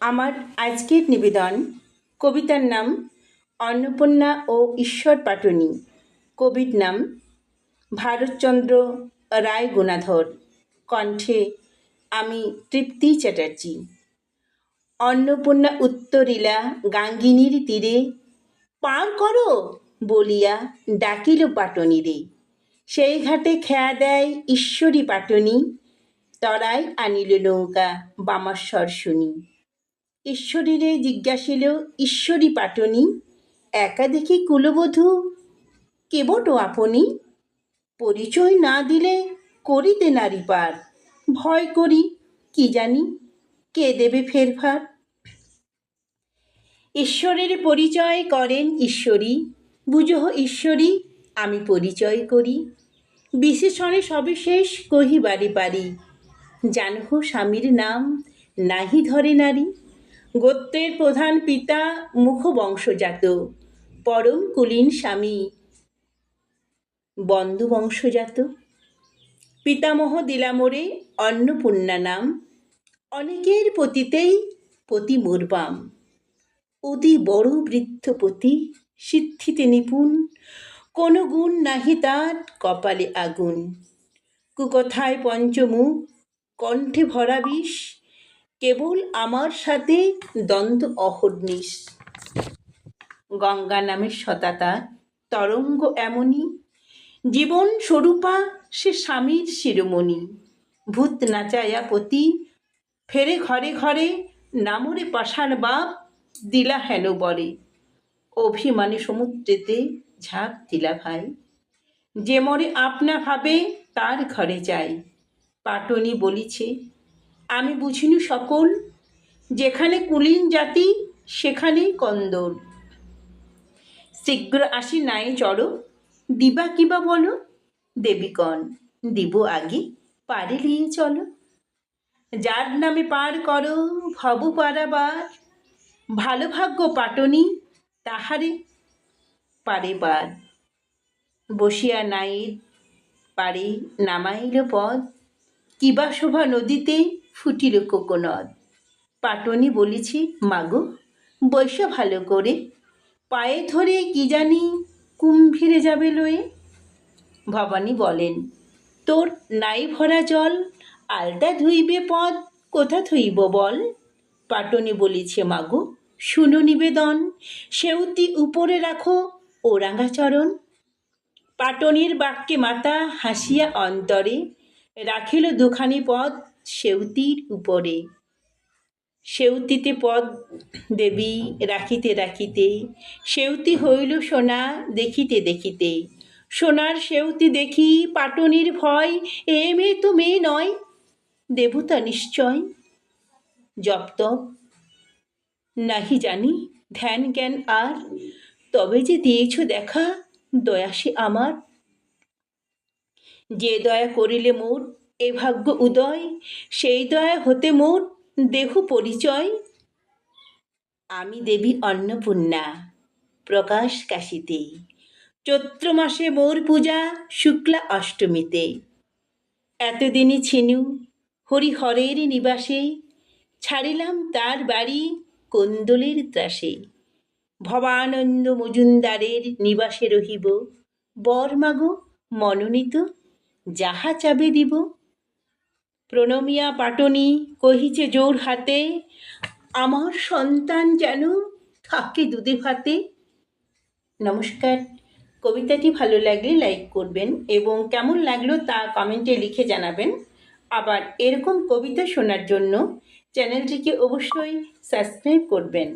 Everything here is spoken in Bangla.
আমার আজকের নিবেদন। কবিতার নাম অন্নপূর্ণা ও ঈশ্বর পাটনি। কবির নাম ভারতচন্দ্র রায় গুণাধর। কণ্ঠে আমি তৃপ্তি চ্যাটার্জি। অন্নপূর্ণা উত্তরিলা গাঙ্গিনীর তীরে, পার করো! বলিয়া ডাকিল পাটনিরে। সেই ঘাটে খেয়া দেয় ঈশ্বরী পাটনি। তরাই আনিল নৌকা বামাশ্বর শুনি। ঈশ্বরীরে জিজ্ঞাসিল, ঈশ্বরী পাটনি, একা দেখি কুলবধূ? কেবটো আপনি? পরিচয় না দিলে করিতে নারী পার। ভয় করি, কি জানি? কে দেবে ফেরফার? ঈশ্বরের পরিচয় করেন ঈশ্বরী। বুঝহ ঈশ্বরী, আমি পরিচয় করি। বিশেষণে সবিশেষ কহিবারে পারি। জানহ স্বামীর নাম, নাহি ধরে নারী। গোত্রের প্রধান পিতা মুখবংশজাত, পরম কুলীন স্বামী বন্ধু বংশজাত পিতামহ দিলামোরে অন্নপূর্ণা নাম, অনেকের পতিতেই পতি মোরবাম। অতি বড় বৃদ্ধপতি সিদ্ধিতে নিপুণ, কোনো গুণ নাহি তার কপালে আগুন। কুকথায় পঞ্চমুখ, কণ্ঠে ভরা বিষ কেবল আমার সাথে দ্বন্দ্ব অহর্নিশ গঙ্গা নামের সতাতা, তরঙ্গ এমনই। জীবন স্বরূপা, সে স্বামীর শিরোমণি। ভূত নাচায়া পতি, ফেরে ঘরে ঘরে নামরে পাষাণ বাপ দিলা হেন বরে। অভিমানে সমুদ্রেতে ঝাঁপ দিলা ভাই। যে মরে আপনা ভাবে তার ঘরে যাই পাটনি বলিছে আমি বুঝিনু সকল। যেখানে কুলীন জাতি, সেখানেই কন্দর শীঘ্র আসি নাই চড়ো। দিবা কিবা বলো? দেবীগণ, দিব আগে। পারে নিয়ে চলো। যার নামে পার করো, ভব পারাবার। ভালো ভাগ্য পাটনি, তাহারে পারে বার। বসিয়া নাইর পারে, নামাইল পদ কিবা শোভা নদীতে ফুটিল কোকোনদ। পাটনি বলিছে, মাগো, বৈশ ভালো করে। পায়ে ধরে কি জানি কুম্ভীরে যাবে লয়ে? ভবানী বলেন, তোর নাই ভরা জল আলটা ধুইবে পদ, কোথা থইব বল? পাটনি বলিছে, মাগো, শুনো নিবেদন, সেউতি উপরে রাখো ওরাঙ্গাচরণ পাটনির বাক্যে মাতা হাসিয়া অন্তরে রাখিল দুখানি পদ সেউতির উপরে। সেউতিতে পদ দেবী রাখিতে রাখিতে, সেউতি হইল সোনা দেখিতে দেখিতে। সোনার সেউতি দেখি পাটনির ভয়, এ মেয়ে তো মেয়ে নয়, দেবতা নিশ্চয় জপ তপ নাহি জানি ধ্যান জ্ঞান আর, তবে যে দিয়েছ দেখা দয়াসে আমার। যে দয়া করিলে মোর এ ভাগ্য উদয়, সেই দয়া হতে মোর দেহ পরিচয়। আমি দেবী অন্নপূর্ণা, প্রকাশ কাশিতে। চৈত্র মাসে মোর পূজা, শুক্লা অষ্টমীতে। এতদিনই ছিনু, হরিহরের নিবাসে। ছাড়িলাম তার বাড়ি কোন্দলের ত্রাসে। ভবানন্দ মজুমদারের নিবাসে রহিব। বর মাগো মনোনীত, যাহা চাবে দিব প্রণমিয়া পাটনি কহিছে জোর হাতে, আমার সন্তান যেন থাকে দুধে ভাতে। নমস্কার। কবিতাটি ভালো লাগলে লাইক করবেন এবং কেমন লাগল তা কমেন্টে লিখে জানাবেন। আবার এরকম কবিতা শোনার জন্য চ্যানেলটিকে অবশ্যই সাবস্ক্রাইব করবেন।